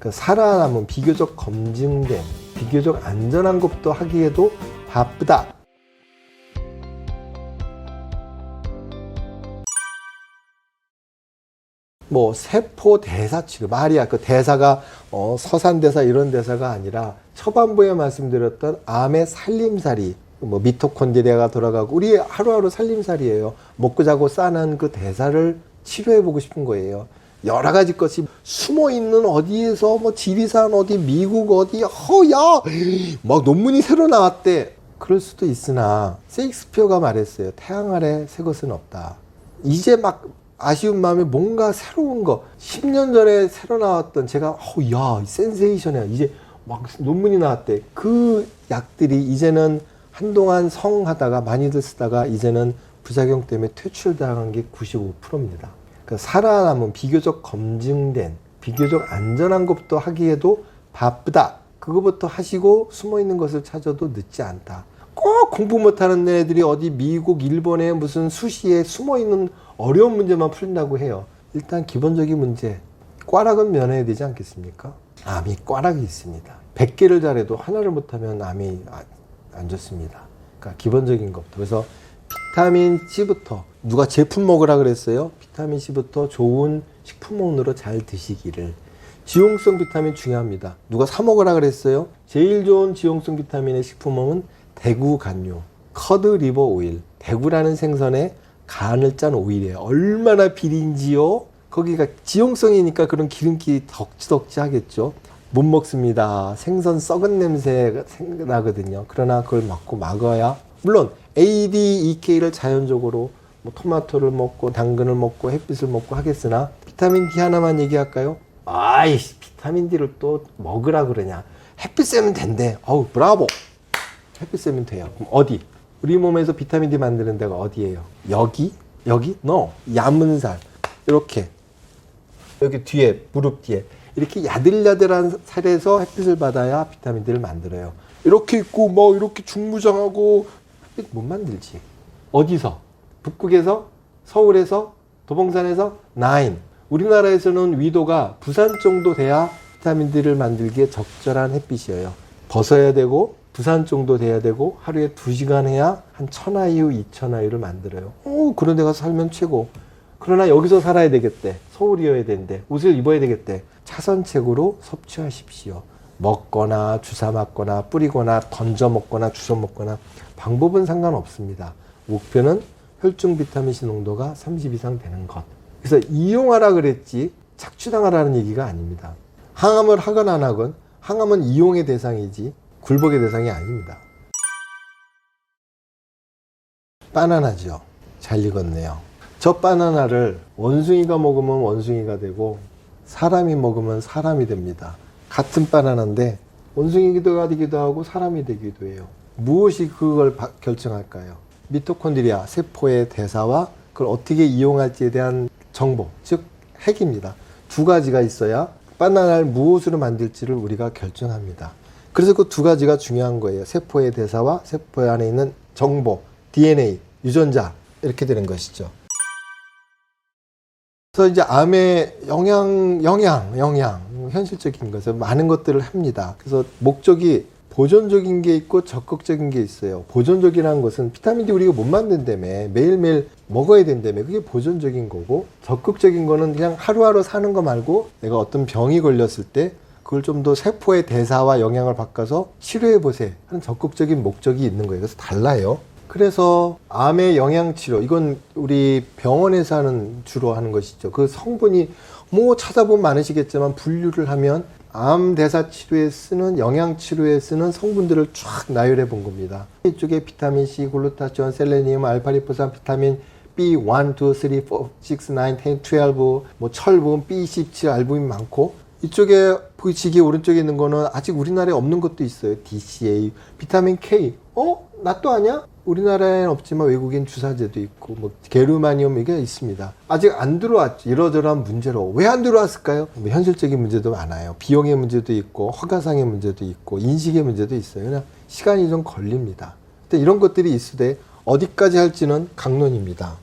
그 살아남은 비교적 검증된 비교적 안전한 것도 하기에도 바쁘다. 뭐 세포 대사 치료 말이야. 그 대사가 어, 서산 대사 이런 대사가 아니라 초반부에 말씀드렸던 암의 살림살이 뭐 미토콘드리아가 돌아가고 우리 하루하루 살림살이에요. 먹고 자고 싸는 그 대사를 치료해 보고 싶은 거예요 여러 가지 것이 숨어 있는 어디에서 뭐 지리산 어디 미국 어디 허야! 막 논문이 새로 나왔대. 그럴 수도 있으나 세익스피어가 말했어요. 태양 아래 새 것은 없다. 이제 막 아쉬운 마음에 뭔가 새로운 거. 10년 전에 새로 나왔던 제가 어야 센세이션이야. 이제 막 논문이 나왔대. 그 약들이 이제는 한동안 성하다가 많이들 쓰다가 이제는 부작용 때문에 퇴출당한 게 95%입니다. 그 살아남은 비교적 검증된 비교적 안전한 것부터 하기에도 바쁘다. 그거부터 하시고 숨어 있는 것을 찾아도 늦지 않다. 꼭 공부 못하는 애들이 어디 미국, 일본에 무슨 수시에 숨어 있는 어려운 문제만 풀린다고 해요. 일단 기본적인 문제, 꽈락은 면해야 되지 않겠습니까? 암이 꽈락이 있습니다. 100개를 잘해도 하나를 못하면 암이 아- 안 좋습니다. 그러니까 기본적인 것부터. 그래서 비타민 C부터 누가 제품 먹으라 그랬어요? 비타민 C부터 좋은 식품원으로 잘 드시기를. 지용성 비타민 중요합니다. 누가 사 먹으라 그랬어요? 제일 좋은 지용성 비타민의 식품원은 대구 간료, 커드 리버 오일. 대구라는 생선에 간을 짠 오일이에요. 얼마나 비린지요? 거기가 지용성이니까 그런 기름기 덕지덕지 하겠죠. 못 먹습니다. 생선 썩은 냄새가 생- 나거든요. 그러나 그걸 먹고 막아야 물론 ADEK를 자연적으로 뭐 토마토를 먹고 당근을 먹고 햇빛을 먹고 하겠으나 비타민 D 하나만 얘기할까요? 아이씨 비타민 D를 또 먹으라 그러냐? 햇빛 쐬면 된대. 어우 브라보. 햇빛 쐬면 돼요. 그럼 어디? 우리 몸에서 비타민 D 만드는 데가 어디예요? 여기? 여기? No. 야문살. 이렇게 여기 뒤에 무릎 뒤에 이렇게 야들야들한 살에서 햇빛을 받아야 비타민 D를 만들어요. 이렇게 있고 뭐 이렇게 중무장하고 못 만들지. 어디서? 북극에서? 서울에서? 도봉산에서? 나인. 우리나라에서는 위도가 부산 정도 돼야 비타민 D를 만들기에 적절한 햇빛이에요. 벗어야 되고 부산 정도 돼야 되고 하루에 두시간 해야 한 천아이유, 이천아이유를 만들어요. 오, 그런 데 가서 살면 최고. 그러나 여기서 살아야 되겠대. 서울이어야 되는데 옷을 입어야 되겠대. 차선책으로 섭취하십시오. 먹거나 주사 맞거나 뿌리거나 던져 먹거나 주워 먹거나 방법은 상관없습니다. 목표는 혈중 비타민 C 농도가 30 이상 되는 것. 그래서 이용하라 그랬지 착취당하라는 얘기가 아닙니다. 항암을 하건 안 하건 항암은 이용의 대상이지 굴복의 대상이 아닙니다. 바나나죠. 잘 익었네요. 저 바나나를 원숭이가 먹으면 원숭이가 되고 사람이 먹으면 사람이 됩니다. 같은 바나나인데 원숭이기도 되기도 하고 사람이 되기도 해요. 무엇이 그걸 바- 결정할까요? 미토콘드리아 세포의 대사와 그걸 어떻게 이용할지에 대한 정보, 즉 핵입니다. 두 가지가 있어야 바나나를 무엇으로 만들지를 우리가 결정합니다. 그래서 그 두 가지가 중요한 거예요. 세포의 대사와 세포 안에 있는 정보, DNA, 유전자 이렇게 되는 것이죠. 그래서 이제 암의 영양, 영양, 영양, 현실적인 것을 많은 것들을 합니다. 그래서 목적이 보존적인 게 있고 적극적인 게 있어요. 보존적이라는 것은 비타민 D 우리가 못 만든다며 매일매일 먹어야 된다며 그게 보존적인 거고 적극적인 거는 그냥 하루하루 사는 거 말고 내가 어떤 병이 걸렸을 때 그걸 좀 더 세포의 대사와 영향을 바꿔서 치료해 보세요 하는 적극적인 목적이 있는 거예요. 그래서 달라요. 그래서 암의 영양 치료 이건 우리 병원에서 하는 주로 하는 것이죠. 그 성분이 뭐 찾아보면 많으시겠지만 분류를 하면 암 대사 치료에 쓰는 영양 치료에 쓰는 성분들을 쫙 나열해 본 겁니다. 이쪽에 비타민 C, 글루타치온, 셀레니움, 알파리포산, 비타민 B1, 2, 3, 4, 6, 9, 10, 12, 뭐 철분, B17, 알부민 많고 이쪽에 보이시기 오른쪽에 있는 거는 아직 우리나라에 없는 것도 있어요. DCA, 비타민 K. 어? 나 또 아냐? 우리나라에는 없지만 외국인 주사제도 있고 뭐 게르마늄 이게 있습니다. 아직 안 들어왔죠. 이러저러한 문제로 왜 안 들어왔을까요? 뭐 현실적인 문제도 많아요. 비용의 문제도 있고 허가상의 문제도 있고 인식의 문제도 있어요. 그냥 시간이 좀 걸립니다. 근데 이런 것들이 있으되 어디까지 할지는 강론입니다.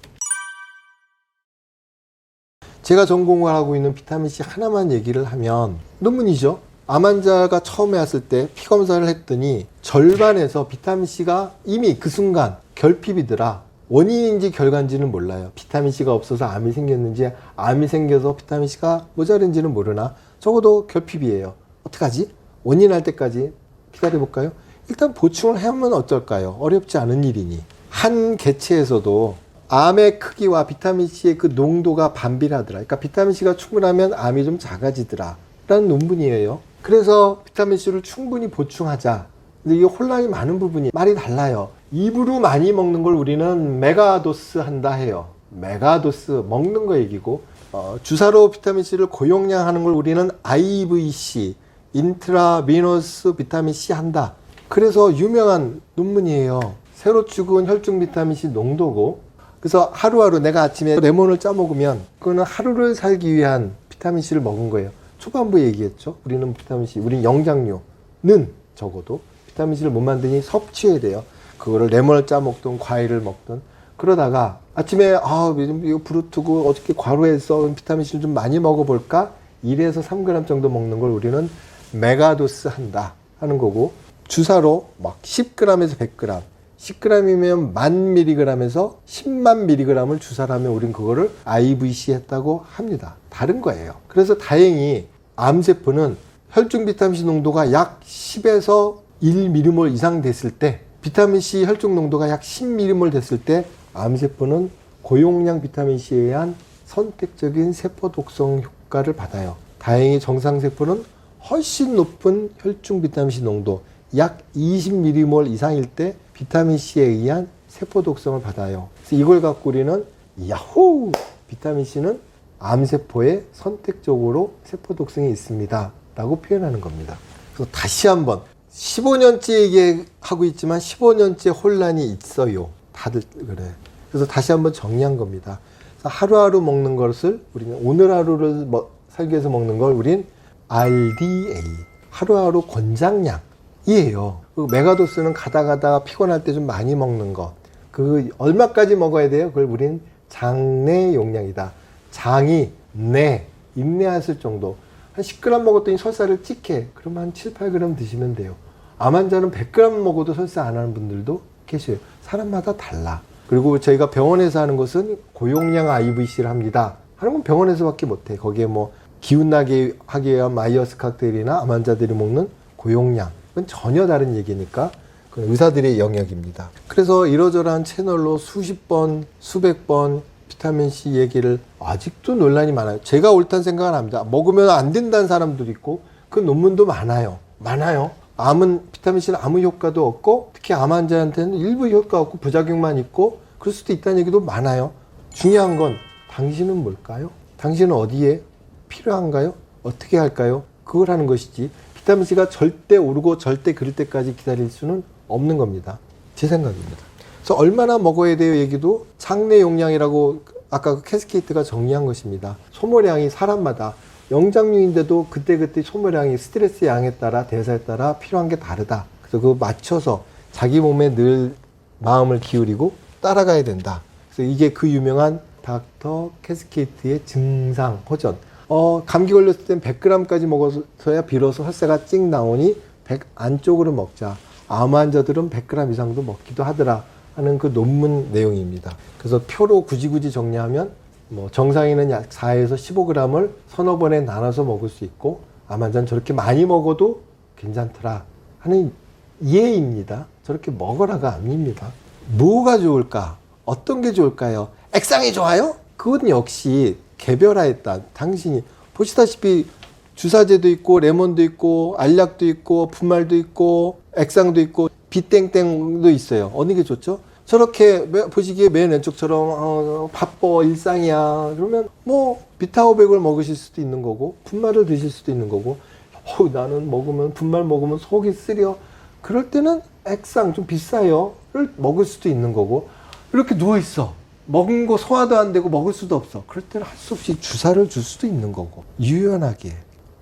제가 전공을 하고 있는 비타민 C 하나만 얘기를 하면 논문이죠. 암 환자가 처음에 왔을 때 피 검사를 했더니 절반에서 비타민 C가 이미 그 순간 결핍이더라. 원인인지 결과인지는 몰라요. 비타민 C가 없어서 암이 생겼는지 암이 생겨서 비타민 C가 모자른지는 모르나 적어도 결핍이에요. 어떡하지? 원인 할 때까지 기다려 볼까요? 일단 보충을 하면 어떨까요? 어렵지 않은 일이니. 한 개체에서도 암의 크기와 비타민 C의 그 농도가 반비례하더라. 그러니까 비타민 C가 충분하면 암이 좀 작아지더라. 라는 논문이에요. 그래서 비타민 C를 충분히 보충하자. 근데 이게 혼란이 많은 부분이 말이 달라요. 입으로 많이 먹는 걸 우리는 메가도스 한다 해요. 메가도스 먹는 거 얘기고 어, 주사로 비타민 C를 고용량 하는 걸 우리는 IVC 인트라비너스 비타민 C 한다. 그래서 유명한 논문이에요. 새로 죽은 혈중 비타민 C 농도고 그래서 하루하루 내가 아침에 레몬을 짜 먹으면 그거는 하루를 살기 위한 비타민 C를 먹은 거예요. 초반부에 얘기했죠. 우리는 비타민 C, 우리는 영장류는 적어도 비타민 C를 못 만드니 섭취해야 돼요. 그거를 레몬을 짜 먹든 과일을 먹든 그러다가 아침에 아 요즘 이거 부르트고 어저께 과로해서 비타민 C를 좀 많이 먹어볼까? 1에서 3g 정도 먹는 걸 우리는 메가도스 한다 하는 거고 주사로 막 10g에서 100g 10g이면 만 미리그램에서 10만 미리그램을 주사를 하면 우린 그거를 IVC 했다고 합니다. 다른 거예요. 그래서 다행히 암세포는 혈중 비타민C 농도가 약 10에서 1미리몰 이상 됐을 때 비타민C 혈중 농도가 약 10미리몰 됐을 때 암세포는 고용량 비타민C에 의한 선택적인 세포 독성 효과를 받아요. 다행히 정상세포는 훨씬 높은 혈중 비타민C 농도 약 20mm몰 이상일 때 비타민 C에 의한 세포 독성을 받아요. 그래서 이걸 갖고 우리는 야호! 비타민 C는 암세포에 선택적으로 세포 독성이 있습니다. 라고 표현하는 겁니다. 그래서 다시 한번 15년째 얘기하고 있지만 15년째 혼란이 있어요. 다들 그래. 그래서 다시 한번 정리한 겁니다. 하루하루 먹는 것을 우리는 오늘 하루를 뭐- 살기 위해서 먹는 걸 우린 RDA 하루하루 권장량이에요. 그 메가도스는 가다 가다가 피곤할 때 좀 많이 먹는 것. 그 얼마까지 먹어야 돼요? 그걸 우린 장내 용량이다. 장이 내 인내했을 정도. 한 10g 먹었더니 설사를 찍해. 그러면 한 7, 8g 드시면 돼요. 암 환자는 100g 먹어도 설사 안 하는 분들도 계셔요. 사람마다 달라. 그리고 저희가 병원에서 하는 것은 고용량 IVC를 합니다. 하는 건 병원에서밖에 못해. 거기에 뭐 기운나게 하기 위한 마이어스 칵테일이나 암 환자들이 먹는 고용량. 그건 전혀 다른 얘기니까 그건 의사들의 영역입니다. 그래서 이러저러한 채널로 수십 번, 수백 번 비타민 C 얘기를 아직도 논란이 많아요. 제가 옳다는 생각은 합니다. 먹으면 안 된다는 사람도 있고 그 논문도 많아요. 많아요. 암은 비타민 C는 아무 효과도 없고 특히 암 환자한테는 일부 효과 없고 부작용만 있고 그럴 수도 있다는 얘기도 많아요. 중요한 건 당신은 뭘까요? 당신은 어디에 필요한가요? 어떻게 할까요? 그걸 하는 것이지 비타민 C가 절대 오르고 절대 그럴 때까지 기다릴 수는 없는 겁니다. 제 생각입니다. 그래서 얼마나 먹어야 돼요 얘기도 장내 용량이라고 아까 그 캐스케이트가 정리한 것입니다. 소모량이 사람마다 영장류인데도 그때그때 소모량이 스트레스 양에 따라 대사에 따라 필요한 게 다르다. 그래서 그거 맞춰서 자기 몸에 늘 마음을 기울이고 따라가야 된다. 그래서 이게 그 유명한 닥터 캐스케이트의 증상 호전. 어, 감기 걸렸을 땐 100g까지 먹어서야 비로소 혈세가 찍 나오니 100 안쪽으로 먹자. 암 환자들은 100g 이상도 먹기도 하더라 하는 그 논문 내용입니다. 그래서 표로 굳이 굳이 정리하면 뭐 정상인은 약 4에서 15g을 서너 번에 나눠서 먹을 수 있고 암 환자는 저렇게 많이 먹어도 괜찮더라 하는 이해입니다. 저렇게 먹어라가 아닙니다. 뭐가 좋을까? 어떤 게 좋을까요? 액상이 좋아요? 그건 역시 개별화에 따라 당신이 보시다시피 주사제도 있고 레몬도 있고 알약도 있고 분말도 있고 액상도 있고 비땡땡도 있어요. 어느 게 좋죠? 저렇게 매- 보시기에 맨 왼쪽처럼 어, 바빠 일상이야. 그러면 뭐 비타오백을 먹으실 수도 있는 거고 분말을 드실 수도 있는 거고 어, 나는 먹으면 분말 먹으면 속이 쓰려. 그럴 때는 액상 좀 비싸요를 먹을 수도 있는 거고. 이렇게 누워 있어. 먹은 거 소화도 안 되고 먹을 수도 없어. 그럴 때는 할 수 없이 주사를 줄 수도 있는 거고. 유연하게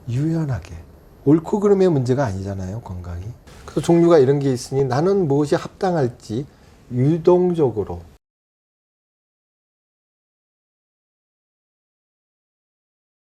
유연하게. 옳고 그름의 문제가 아니잖아요 건강이 종류가 이런 게 있으니 나는 무엇이 합당할지 유동적으로